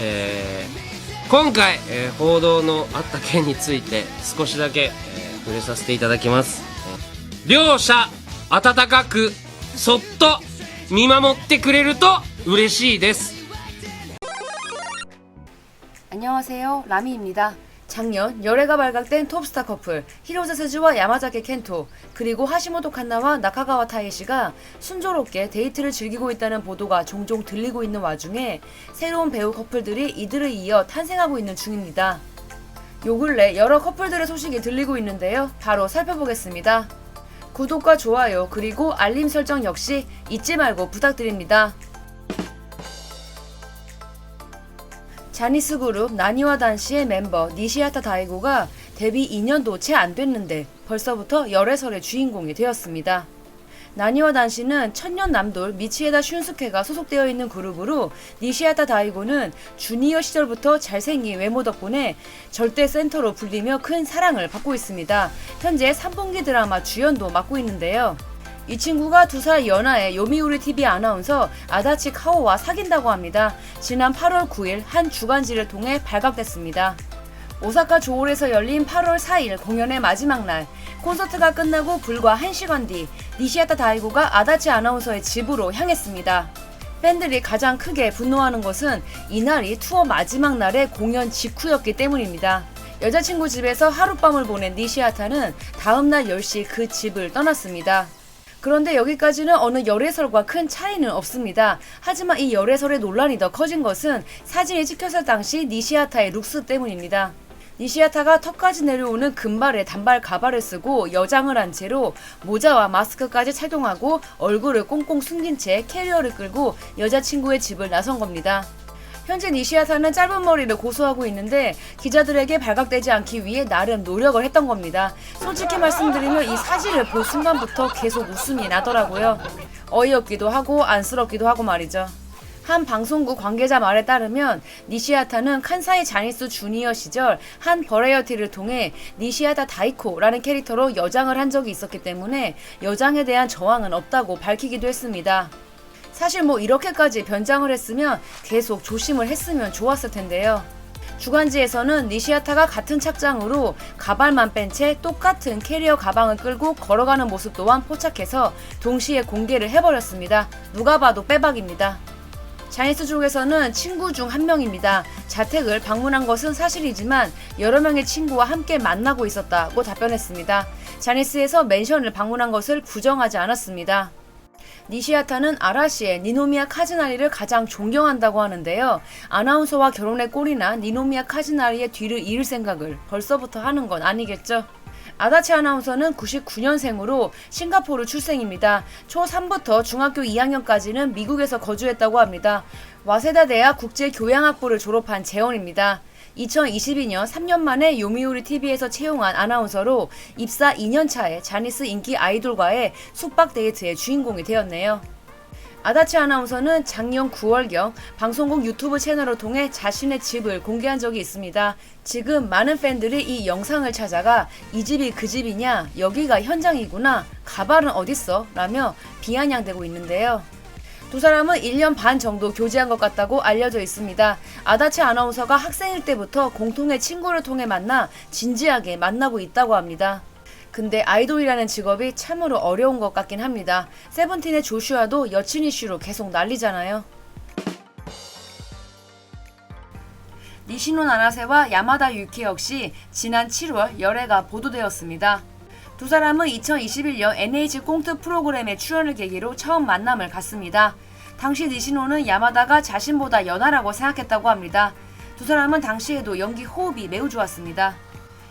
えー今回、えー報道のあった件について少しだけ、えー触れさせていただきます、えー両者温かくそっと見守ってくれると嬉しいです 안녕하세요. 라미입니다. 작년 열애가 발각된 톱스타 커플 히로즈 스즈와 야마자키 켄토 그리고 하시모토 칸나와 나카가와 타이시가 순조롭게 데이트를 즐기고 있다는 보도가 종종 들리고 있는 와중에 새로운 배우 커플들이 이들을 이어 탄생하고 있는 중입니다. 요 근래 여러 커플들의 소식이 들리고 있는데요. 바로 살펴보겠습니다. 구독과 좋아요 그리고 알림 설정 역시 잊지 말고 부탁드립니다. 자니스 그룹 나니와 단시의 멤버 니시아타 다이고가 데뷔 2년도 채 안 됐는데 벌써부터 열애설의 주인공이 되었습니다. 나니와 단시는 천년 남돌 미치에다 슌스케가 소속되어 있는 그룹으로 니시아타 다이고는 주니어 시절부터 잘생긴 외모 덕분에 절대 센터로 불리며 큰 사랑을 받고 있습니다. 현재 3분기 드라마 주연도 맡고 있는데요. 이 친구가 두 살 연하의 요미우리 TV 아나운서 아다치 카오와 사귄다고 합니다. 지난 8월 9일 한 주간지를 통해 발각됐습니다. 오사카 조홀에서 열린 8월 4일 공연의 마지막 날 콘서트가 끝나고 불과 1시간 뒤 니시아타 다이고가 아다치 아나운서의 집으로 향했습니다. 팬들이 가장 크게 분노하는 것은 이날이 투어 마지막 날의 공연 직후였기 때문입니다. 여자친구 집에서 하룻밤을 보낸 니시아타는 다음날 10시 그 집을 떠났습니다. 그런데 여기까지는 어느 열애설과 큰 차이는 없습니다. 하지만 이 열애설의 논란이 더 커진 것은 사진이 찍혔을 당시 니시아타의 룩스 때문입니다. 니시아타가 턱까지 내려오는 금발의 단발 가발을 쓰고 여장을 한 채로 모자와 마스크까지 착용하고 얼굴을 꽁꽁 숨긴 채 캐리어를 끌고 여자친구의 집을 나선 겁니다. 현재 니시아타는 짧은 머리를 고수하고 있는데 기자들에게 발각되지 않기 위해 나름 노력을 했던 겁니다. 솔직히 말씀드리면 이 사진을 본 순간부터 계속 웃음이 나더라고요. 어이없기도 하고 안쓰럽기도 하고 말이죠. 한 방송국 관계자 말에 따르면 니시아타는 칸사이 자니스 주니어 시절 한 버라이어티를 통해 니시아타 다이코라는 캐릭터로 여장을 한 적이 있었기 때문에 여장에 대한 저항은 없다고 밝히기도 했습니다. 사실 뭐 이렇게까지 변장을 했으면 계속 조심을 했으면 좋았을 텐데요. 주간지에서는 니시아타가 같은 착장으로 가발만 뺀 채 똑같은 캐리어 가방을 끌고 걸어가는 모습 또한 포착해서 동시에 공개를 해버렸습니다. 누가 봐도 빼박입니다. 자니스 쪽에서는 친구 중 한 명입니다. 자택을 방문한 것은 사실이지만 여러 명의 친구와 함께 만나고 있었다고 답변했습니다. 자니스에서 맨션을 방문한 것을 부정하지 않았습니다. 니시아타는 아라시의 니노미야 카즈나리를 가장 존경한다고 하는데요. 아나운서와 결혼의 꼴이나 니노미야 카즈나리의 뒤를 이을 생각을 벌써부터 하는 건 아니겠죠? 아다치 아나운서는 99년생으로 싱가포르 출생입니다. 초3부터 중학교 2학년까지는 미국에서 거주했다고 합니다. 와세다 대학 국제교양학부를 졸업한 재원입니다. 2022년 3년 만에 요미우리 TV에서 채용한 아나운서로 입사 2년 차에 자니스 인기 아이돌과의 숙박 데이트의 주인공이 되었네요. 아다치 아나운서는 작년 9월경 방송국 유튜브 채널을 통해 자신의 집을 공개한 적이 있습니다. 지금 많은 팬들이 이 영상을 찾아가 이 집이 그 집이냐, 여기가 현장이구나, 가발은 어딨어? 라며 비아냥대고 있는데요. 두 사람은 1년 반 정도 교제한 것 같다고 알려져 있습니다. 아다치 아나운서가 학생일 때부터 공통의 친구를 통해 만나 진지하게 만나고 있다고 합니다. 근데 아이돌이라는 직업이 참으로 어려운 것 같긴 합니다. 세븐틴의 조슈아도 여친 이슈로 계속 난리잖아요. 니시노 나나세와 야마다 유키 역시 지난 7월 열애가 보도되었습니다. 두 사람은 2021년 NH 꽁트 프로그램에 출연을 계기로 처음 만남을 갖습니다. 당시 니시노는 야마다가 자신보다 연하라고 생각했다고 합니다. 두 사람은 당시에도 연기 호흡이 매우 좋았습니다.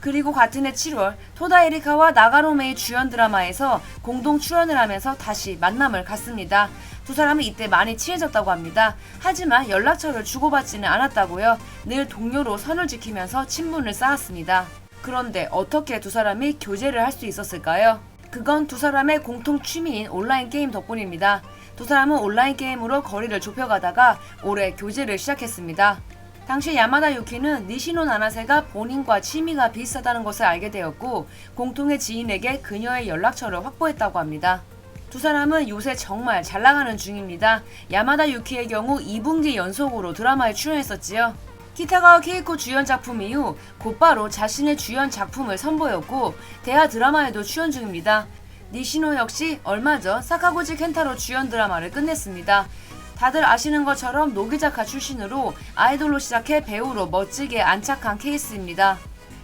그리고 같은 해 7월 토다 에리카와 나가노메의 주연 드라마에서 공동 출연을 하면서 다시 만남을 갖습니다. 두 사람은 이때 많이 친해졌다고 합니다. 하지만 연락처를 주고받지는 않았다고요. 늘 동료로 선을 지키면서 친분을 쌓았습니다. 그런데 어떻게 두 사람이 교제를 할 수 있었을까요? 그건 두 사람의 공통 취미인 온라인 게임 덕분입니다. 두 사람은 온라인 게임으로 거리를 좁혀가다가 올해 교제를 시작했습니다. 당시 야마다 유키는 니시노 나나세가 본인과 취미가 비슷하다는 것을 알게 되었고 공통의 지인에게 그녀의 연락처를 확보했다고 합니다. 두 사람은 요새 정말 잘 나가는 중입니다. 야마다 유키의 경우 2분기 연속으로 드라마에 출연했었지요. 키타가와 케이코 주연 작품 이후 곧바로 자신의 주연 작품을 선보였고 대하 드라마에도 출연 중입니다. 니시노 역시 얼마 전 사카구치 켄타로 주연 드라마를 끝냈습니다. 다들 아시는 것처럼 노기자카 출신으로 아이돌로 시작해 배우로 멋지게 안착한 케이스입니다.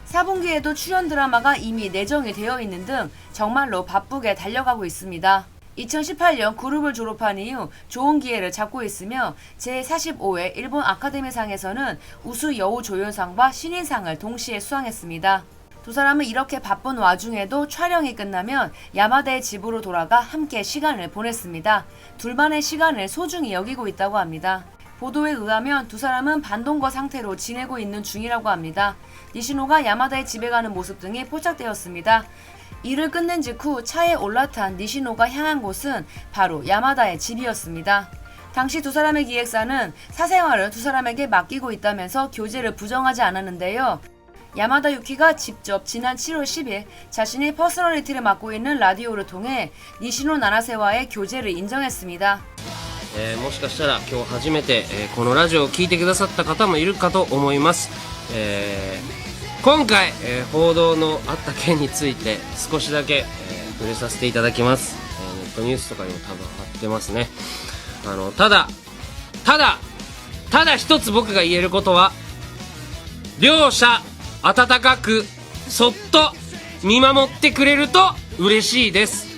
4분기에도 출연 드라마가 이미 내정이 되어 있는 등 정말로 바쁘게 달려가고 있습니다. 2018년 그룹을 졸업한 이후 좋은 기회를 잡고 있으며 제45회 일본 아카데미상에서는 우수 여우 조연상과 신인상을 동시에 수상했습니다. 두 사람은 이렇게 바쁜 와중에도 촬영이 끝나면 야마다의 집으로 돌아가 함께 시간을 보냈습니다. 둘만의 시간을 소중히 여기고 있다고 합니다. 보도에 의하면 두 사람은 반동거 상태로 지내고 있는 중이라고 합니다. 니시노가 야마다의 집에 가는 모습 등이 포착되었습니다. 일을 끝낸 직후 차에 올라탄 니시노가 향한 곳은 바로 야마다의 집이었습니다. 당시 두 사람의 기획사는 사생활을 두 사람에게 맡기고 있다면서 교제를 부정하지 않았는데요. 야마다 유키가 직접 지난 7월 10일 자신이 퍼스널리티를 맡고 있는 라디오를 통해 니시노 나나세와의 교제를 인정했습니다. えーもしかしたら今日初めて、えーこのラジオを聞いてくださった方もいるかと思います、えー 今回、えー報道のあった件について少しだけ、えー触れさせていただきます、えーネットニュースとかにも多分貼ってますね。あのただただただ一つ僕が言えることは両者温かくそっと見守ってくれると嬉しいです。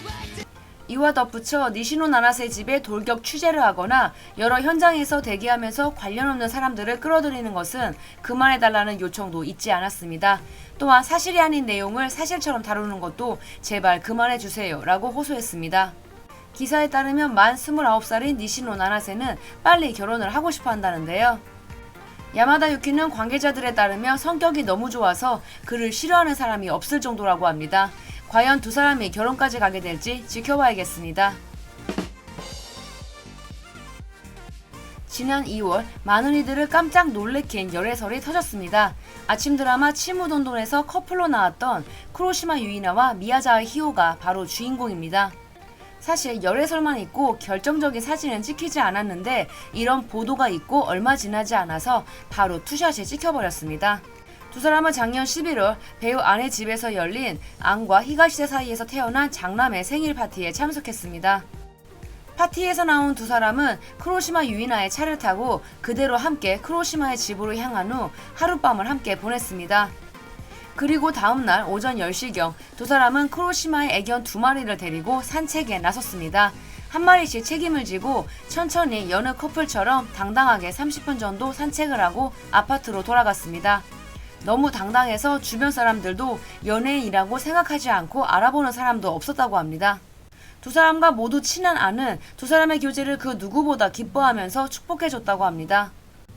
이와 덧붙여 니시노 나나세 집에 돌격 취재를 하거나 여러 현장에서 대기하면서 관련 없는 사람들을 끌어들이는 것은 그만해달라는 요청도 잊지 않았습니다. 또한 사실이 아닌 내용을 사실처럼 다루는 것도 제발 그만해주세요 라고 호소했습니다. 기사에 따르면 만 29살인 니시노 나나세는 빨리 결혼을 하고 싶어 한다는데요. 야마다 유키는 관계자들에 따르면 성격이 너무 좋아서 그를 싫어하는 사람이 없을 정도라고 합니다. 과연 두 사람이 결혼까지 가게 될지 지켜봐야겠습니다. 지난 2월 많은 이들을 깜짝 놀래킨 열애설이 터졌습니다. 아침 드라마 치무돈돈에서 커플로 나왔던 크로시마 유이나와 미야자의 히오가 바로 주인공입니다. 사실 열애설만 있고 결정적인 사진은 찍히지 않았는데 이런 보도가 있고 얼마 지나지 않아서 바로 투샷이 찍혀버렸습니다. 두 사람은 작년 11월 배우 안의 집에서 열린 안과 히가시대 사이에서 태어난 장남의 생일 파티에 참석했습니다. 파티에서 나온 두 사람은 크로시마 유이나의 차를 타고 그대로 함께 크로시마의 집으로 향한 후 하룻밤을 함께 보냈습니다. 그리고 다음날 오전 10시경 두 사람은 크로시마의 애견 두 마리를 데리고 산책에 나섰습니다. 한 마리씩 책임을 지고 천천히 여느 커플처럼 당당하게 30분 정도 산책을 하고 아파트로 돌아갔습니다. 너무 당당해서 주변 사람들도 연예인이라고 생각하지 않고 알아보는 사람도 없었다고 합니다. 두 사람과 모두 친한 아는 두 사람의 교제를 그 누구보다 기뻐하면서 축복해줬다고 합니다.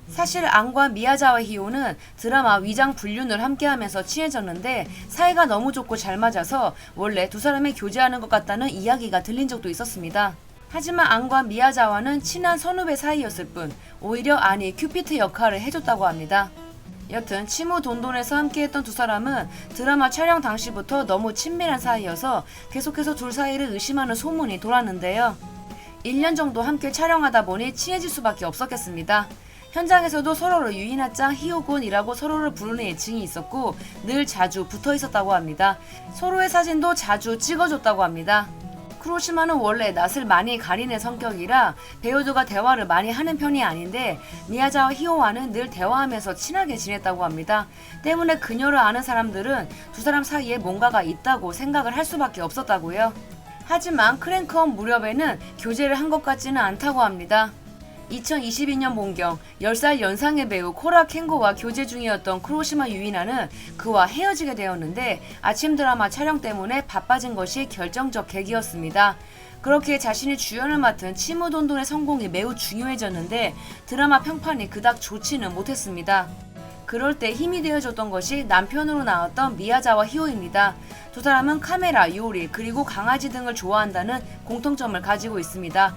사실 안과 미야자와 히오는 드라마 위장 불륜을 함께하면서 친해졌는데 사이가 너무 좋고 잘 맞아서 원래 두 사람이 교제하는 것 같다는 이야기가 들린 적도 있었습니다. 하지만 안과 미야자와는 친한 선후배 사이였을 뿐 오히려 안이 큐피트 역할을 해줬다고 합니다. 여튼 치무 돈돈에서 함께했던 두 사람은 드라마 촬영 당시부터 너무 친밀한 사이여서 계속해서 둘 사이를 의심하는 소문이 돌았는데요. 1년 정도 함께 촬영하다 보니 친해질 수밖에 없었겠습니다. 현장에서도 서로를 유이나짱, 히오군이라고 서로를 부르는 애칭이 있었고 늘 자주 붙어 있었다고 합니다. 서로의 사진도 자주 찍어줬다고 합니다. 크로시마는 원래 낯을 많이 가리는 성격이라 배우들과 대화를 많이 하는 편이 아닌데 미야자와 히오와는 늘 대화하면서 친하게 지냈다고 합니다. 때문에 그녀를 아는 사람들은 두 사람 사이에 뭔가가 있다고 생각을 할 수밖에 없었다고요. 하지만 크랭크업 무렵에는 교제를 한 것 같지는 않다고 합니다. 2022년 본경 10살 연상의 배우 코라 켄고와 교제 중이었던 크로시마 유이나는 그와 헤어지게 되었는데 아침 드라마 촬영 때문에 바빠진 것이 결정적 계기였습니다. 그렇게 자신이 주연을 맡은 치무돈돈의 성공이 매우 중요해졌는데 드라마 평판이 그닥 좋지는 못했습니다. 그럴 때 힘이 되어줬던 것이 남편으로 나왔던 미야자와 히오입니다. 두 사람은 카메라, 요리, 그리고 강아지 등을 좋아한다는 공통점을 가지고 있습니다.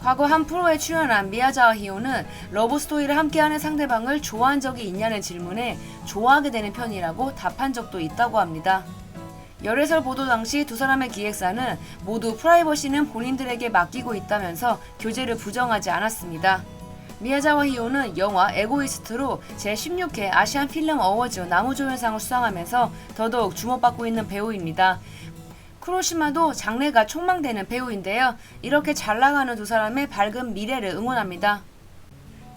과거 한 프로에 출연한 미야자와 히오는 러브스토리를 함께하는 상대방을 좋아한 적이 있냐는 질문에 좋아하게 되는 편이라고 답한 적도 있다고 합니다. 열애설 보도 당시 두 사람의 기획사는 모두 프라이버시는 본인들에게 맡기고 있다면서 교제를 부정하지 않았습니다. 미야자와 히요는 영화 에고이스트로 제16회 아시안 필름 어워즈 나무조연상을 수상하면서 더더욱 주목받고 있는 배우입니다. 쿠로시마도 장래가 촉망되는 배우인데요. 이렇게 잘 나가는 두 사람의 밝은 미래를 응원합니다.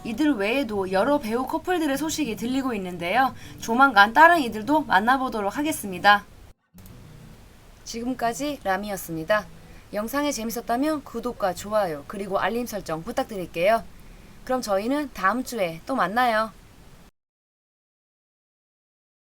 이들 외에도 여러 배우 커플들의 소식이 들리고 있는데요. 조만간 다른 이들도 만나보도록 하겠습니다. 지금까지 라미였습니다. 영상이 재밌었다면 구독과 좋아요 그리고 알림 설정 부탁드릴게요. 그럼 저희는 다음 주에 또 만나요.